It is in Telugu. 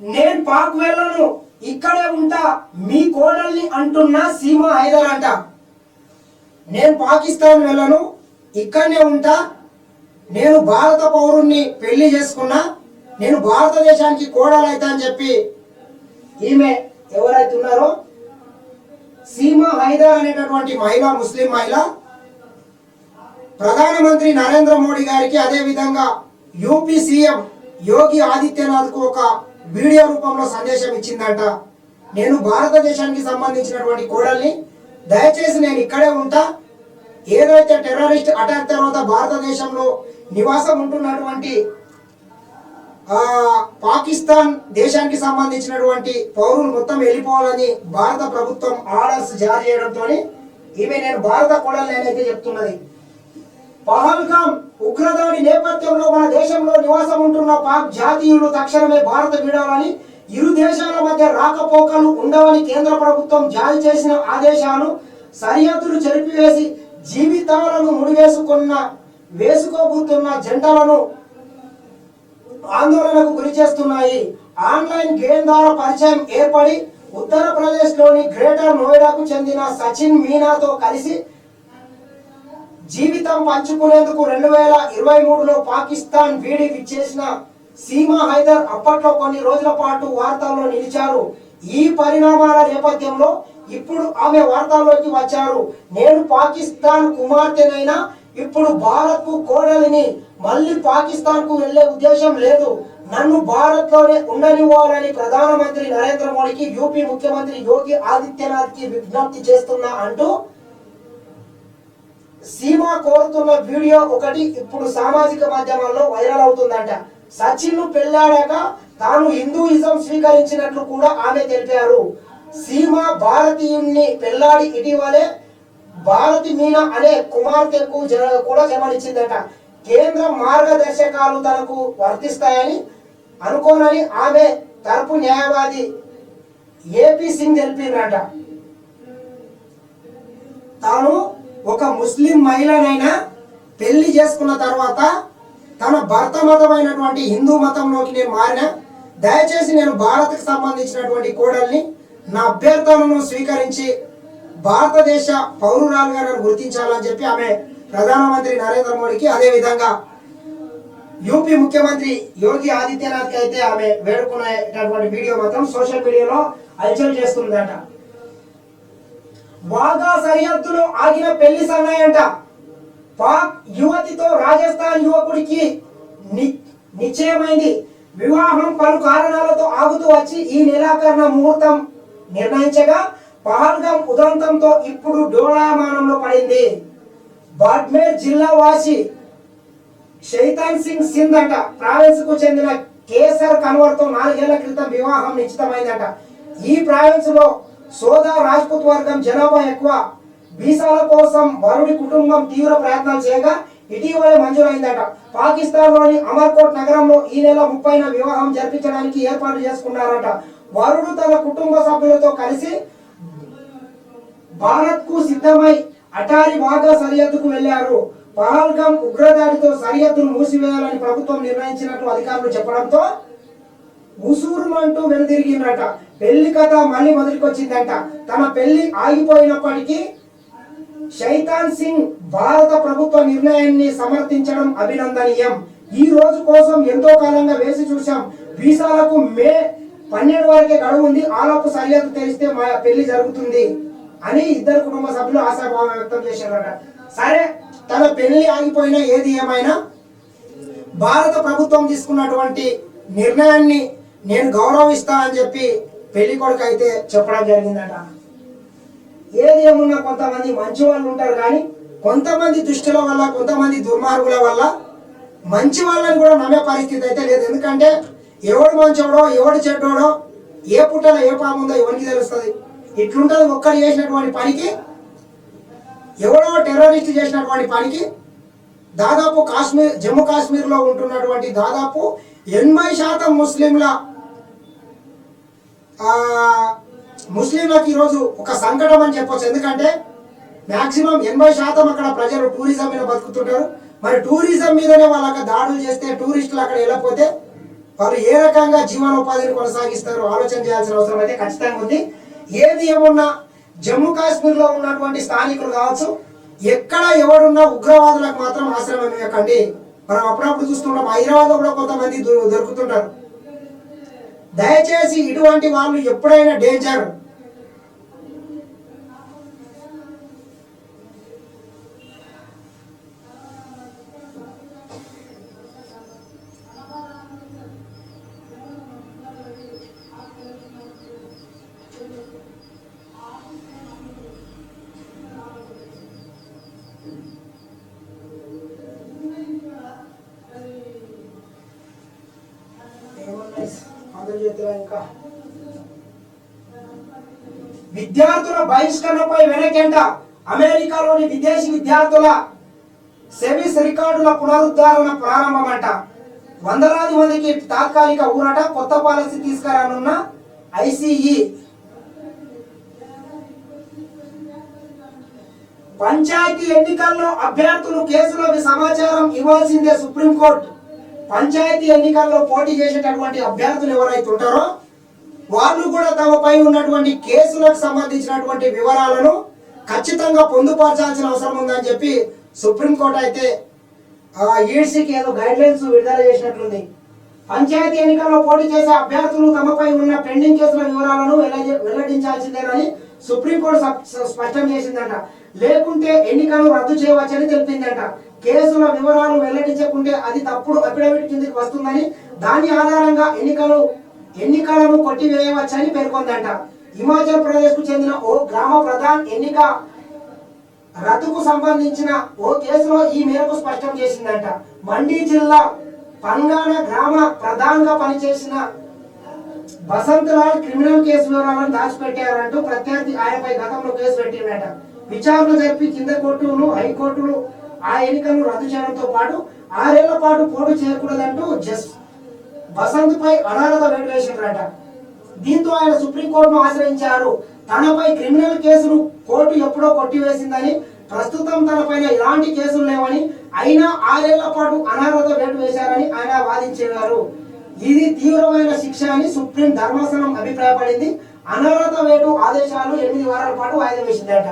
నేను పాక్ వెళ్ళను ఇక్కడే ఉంటా మీ కోడల్ని అంటున్న సీమ హైదర్ అంట. నేను పాకిస్తాన్ వెళ్ళను ఇక్కడనే ఉంటా నేను భారత పౌరుణ్ణి పెళ్ళి చేసుకున్నా నేను భారతదేశానికి కోడలైతా అని చెప్పి ఈమె ఎవరైతే ఉన్నారో సీమ హైదర్ అనేటటువంటి మహిళ ముస్లిం మహిళ ప్రధానమంత్రి నరేంద్ర మోడీ గారికి అదేవిధంగా యూపీ సీఎం యోగి ఆదిత్యనాథ్కు ఒక వీడియో రూపంలో సందేశం ఇచ్చిందట. నేను భారతదేశానికి సంబంధించినటువంటి కోడల్ని దయచేసి నేను ఇక్కడే ఉంటా. ఏదైతే టెర్రరిస్ట్ అటాక్ తర్వాత భారతదేశంలో నివాసం ఉంటున్నటువంటి పాకిస్తాన్ దేశానికి సంబంధించినటువంటి పౌరులు మొత్తం వెళ్ళిపోవాలని భారత ప్రభుత్వం ఆర్డర్స్ జారీ చేయడంతో ఈమె నేను భారత కోడలు నేనైతే చెప్తున్నది. పహల్గాం ఉగ్రదాడి నేపథ్యంలో మన దేశంలో నివాసం ఉంటున్న పాక్ జాతీయులు తక్షణమే భారత వీడాలని ఇరు దేశాల మధ్య రాకపోకలు ఉండవని కేంద్ర ప్రభుత్వం జారీ చేసిన ఆదేశాలు సరిహద్దులు చెరిపివేసి జీవితాలను ముడివేసుకున్న వేసుకోబోతున్న జంటలను ఆందోళనకు గురి చేస్తున్నాయి. ఆన్లైన్ గేమ్ ద్వారా పరిచయం ఏర్పడి ఉత్తరప్రదేశ్లోని గ్రేటర్ నోయిడాకు చెందిన సచిన్ మీనాతో కలిసి జీవితం పంచుకునేందుకు రెండు వేల ఇరవై మూడులో పాకిస్తాన్ వీడి విచ్చేసిన సీమా హైదర్ అప్పట్లో కొన్ని రోజుల పాటు వార్తల్లో నిలిచారు. ఈ పరిణామాల నేపథ్యంలో ఇప్పుడు ఆమె వార్తల్లోకి వచ్చారు. నేను పాకిస్తాన్ కుమార్తెనైనా ఇప్పుడు భారత్కు కోడలిని మళ్ళీ పాకిస్తాన్కు వెళ్ళే ఉద్దేశం లేదు. నన్ను భారత్లోనే ఉండనివ్వాలని ప్రధానమంత్రి నరేంద్ర మోడీకి యూపీ ముఖ్యమంత్రి యోగి ఆదిత్యనాథ్కి విజ్ఞప్తి చేస్తున్నా అంటూ సీమా కోరుతున్న వీడియో ఒకటి ఇప్పుడు సామాజిక మాధ్యమాల్లో వైరల్ అవుతుందంట. సచిన్ను పెళ్ళాడాక తాను హిందూయిజం స్వీకరించినట్లు కూడా ఆమె తెలిపారు. సీమ భారతీయుణ్ణి పెళ్ళాడి ఇటీవలే భారతి మీనా అనే కుమార్తెకు కూడా జన్మనిచ్చిందట. కేంద్ర మార్గదర్శకాలు తనకు వర్తిస్తాయని అనుకోనని ఆమె తరపు న్యాయవాది ఏపీ సింగ్ తెలిపిందట తాను ముస్లిం మహిళనైనా పెళ్ళి చేసుకున్న తర్వాత తన భర్త మతమైనటువంటి హిందూ మతంలోకి నేను మారిన దయచేసి నేను భారత్కి సంబంధించినటువంటి కోడల్ని నా అభ్యర్థనను స్వీకరించి భారతదేశ పౌరురాలుగా నన్ను గుర్తించాలని చెప్పి ఆమె ప్రధానమంత్రి నరేంద్ర మోడీకి అదే విధంగా యూపీ ముఖ్యమంత్రి యోగి ఆదిత్యనాథ్కి అయితే ఆమె వేడుకునేటటువంటి వీడియో మాత్రం సోషల్ మీడియాలో హల్చల్ చేస్తుందట వాగా సరిహద్దులో ఆగిన పెళ్ళి సన్నాయంట. పాక్ యువతితో రాజస్థాన్ యువకుడికి ని- నిశ్చయమైంది. వివాహం పలు కారణాలతో ఆగుతూ వచ్చి ఈ నిరాకరణ ముహూర్తం నిర్ణయించగా పహల్గం ఉదంతంతో ఇప్పుడు డోలామానంలో పడింది. బాడ్మేర్ జిల్లా వాసి శైతాన్ సింగ్ సింధ్ అంట. ప్రావిన్స్కు చెందిన కేసర్ కన్వర్తో నాలుగేళ్ళ క్రితం వివాహం నిశ్చితమైందట. ఈ ప్రావిన్స్లో సోదా రాజ్పుత్ వర్గం జనాభా ఎక్కువ. వీసాల కోసం వరుడి కుటుంబం తీవ్ర ప్రయత్నాలు చేయగా ఇటీవలే మంజూరైందట. పాకిస్తాన్లోని అమర్కోట్ నగరంలో ఈ నెల ముప్పైన వివాహం జరిపించడానికి ఏర్పాటు చేసుకున్నారట. వరుడు తన కుటుంబ సభ్యులతో కలిసి భారత్కు సిద్ధమై అటారి బాగా సరిహద్దుకు వెళ్ళారు పహల్గాం ఉగ్రదాడితో సరిహద్దును మూసివేయాలని ప్రభుత్వం నిర్ణయించినట్లు అధికారులు చెప్పడంతో ఉసూరుమంటూ వెనుదిరిగిందట. పెళ్ళి కథ మళ్ళీ మొదలుకొచ్చిందంట. తన పెళ్ళి ఆగిపోయినప్పటికీ శైతాన్ సింగ్ భారత ప్రభుత్వ నిర్ణయాన్ని సమర్థించడం అభినందనీయం. ఈ రోజు కోసం ఎంతో కాలంగా వేసి చూశాం. వీసాలకు మే పన్నెండు వరకే గడువు ఉంది ఆలోపు సరిహద్దు తెలిస్తే మా పెళ్ళి జరుగుతుంది అని ఇద్దరు కుటుంబ సభ్యులు ఆశాభావం వ్యక్తం చేశారట. సరే తన పెళ్ళి ఆగిపోయినా ఏది ఏమైనా భారత ప్రభుత్వం తీసుకున్నటువంటి నిర్ణయాన్ని నేను గౌరవిస్తా అని చెప్పి పెళ్ళి కొడుకు అయితే చెప్పడం జరిగిందట. ఏది ఏమున్నా కొంతమంది మంచి వాళ్ళు ఉంటారు కానీ కొంతమంది దుష్టుల వల్ల కొంతమంది దుర్మార్గుల వల్ల మంచి వాళ్ళని కూడా నమ్మే పరిస్థితి అయితే లేదు. ఎందుకంటే ఎవడు మంచోడో ఎవడు చెడ్డోడో ఏ పుట్టలో ఏ పాము ఉందో ఎవరికి తెలుస్తుంది? ఇట్లుంటుంది ఒక్కరు చేసినటువంటి పనికి ఎవడో టెర్రరిస్ట్ చేసినటువంటి పనికి దాదాపు కాశ్మీర్ జమ్మూ కాశ్మీర్లో ఉంటున్నటువంటి దాదాపు ఎనభై శాతం ముస్లింల ముస్లింలకు ఈరోజు ఒక సంకటం అని చెప్పొచ్చు. ఎందుకంటే మ్యాక్సిమం ఎనభై శాతం అక్కడ ప్రజలు టూరిజం మీద బతుకుతుంటారు. మరి టూరిజం మీదనే వాళ్ళకి దాడులు చేస్తే టూరిస్టులు అక్కడ వెళ్ళకపోతే వాళ్ళు ఏ రకంగా జీవనోపాధిని కొనసాగిస్తారు ఆలోచన చేయాల్సిన అవసరం అయితే ఖచ్చితంగా ఉంది. ఏది ఏమున్నా జమ్మూ కాశ్మీర్లో ఉన్నటువంటి స్థానికులు కావచ్చు ఎక్కడ ఎవడున్నా ఉగ్రవాదులకు మాత్రం ఆశ్రమం ఇవ్వకండి. మనం అప్పుడప్పుడు చూస్తుంటాం హైదరాబాద్లో కూడా కొంతమంది దొరుకుతుంటారు. దయచేసి ఇటువంటి వాళ్ళు ఎప్పుడైనా డేంజర్ ఆంధ్రజ్యోతిలో ఇంకా? విద్యార్థుల బహిష్కరణపై వెనకెంట అమెరికాలోని విదేశీ విద్యార్థుల సెమిస్ రికార్డుల పునరుద్ధరణ ప్రారంభమంట. వందలాది మందికి తాత్కాలిక ఊరట కొత్త పాలసీ తీసుకురానున్న ఐసిఈ. పంచాయతీ ఎన్నికల్లో అభ్యర్థులు కేసులోకి సమాచారం ఇవ్వాల్సిందే సుప్రీంకోర్టు. పంచాయతీ ఎన్నికల్లో పోటీ చేసేటటువంటి అభ్యర్థులు ఎవరైతే ఉంటారో వాళ్ళు కూడా తమపై ఉన్నటువంటి కేసులకు సంబంధించినటువంటి వివరాలను ఖచ్చితంగా పొందుపరచాల్సిన అవసరం ఉందని చెప్పి సుప్రీంకోర్టు అయితే ఆ, ఈడ్సీకి ఏదో గైడ్ లైన్స్ విడుదల చేసినట్లుంది. పంచాయతీ ఎన్నికల్లో పోటీ చేసే అభ్యర్థులు తమపై ఉన్న పెండింగ్ కేసుల వివరాలను వెల్లడించాల్సిందేనని సుప్రీంకోర్టు సప్- స- స్పష్టం చేసిందంట. లేకుంటే ఎన్నికలు రద్దు చేయవచ్చని తెలిపిందంట. కేసుల వివరాలు వెల్లడించకుంటే అది తప్పుడు అఫిడవిట్ కిందకి వస్తుందని దాని ఆధారంగా ఎన్నికలు ఎన్నికలను కొట్టివేయవచ్చని పేర్కొందంట. హిమాచల్ ప్రదేశ్కు చెందిన ఓ గ్రామ ప్రధాన్ ఎన్నిక రద్దుకు సంబంధించిన ఓ కేసులో ఈ మేరకు స్పష్టం చేసిందంట. మండీ జిల్లా పంగాన గ్రామ ప్రధానంగా పనిచేసిన బసంత్ లాల్ క్రిమినల్ కేసు వివరాలను దాచిపెట్టారంటూ ప్రత్యర్థి ఆయనపై గతంలో కేసు పెట్టిందట. విచారణ జరిపి కింద కోర్టును హైకోర్టును ఆ ఎన్నికలను రద్దు చేయడంతో పాటు ఆరేళ్ళ పాటు పోటీ చేయకూడదంటూ జస్ బసంత్ పై అనర్హత వేటు వేసిండ్రట. దీంతో ఆయన సుప్రీంకోర్టును ఆశ్రయించారు. తనపై క్రిమినల్ కేసును కోర్టు ఎప్పుడో కొట్టివేసిందని ప్రస్తుతం తనపైన ఎలాంటి కేసులు లేవని అయినా ఆరేళ్ళ పాటు అనర్హత వేటు వేశారని ఆయన వాదించేవారు. ఇది తీవ్రమైన శిక్ష అని సుప్రీం ధర్మాసనం అభిప్రాయపడింది. అనర్హత వేటు ఆదేశాలు ఎనిమిది వారాల పాటు వాయిదా వేసిందట.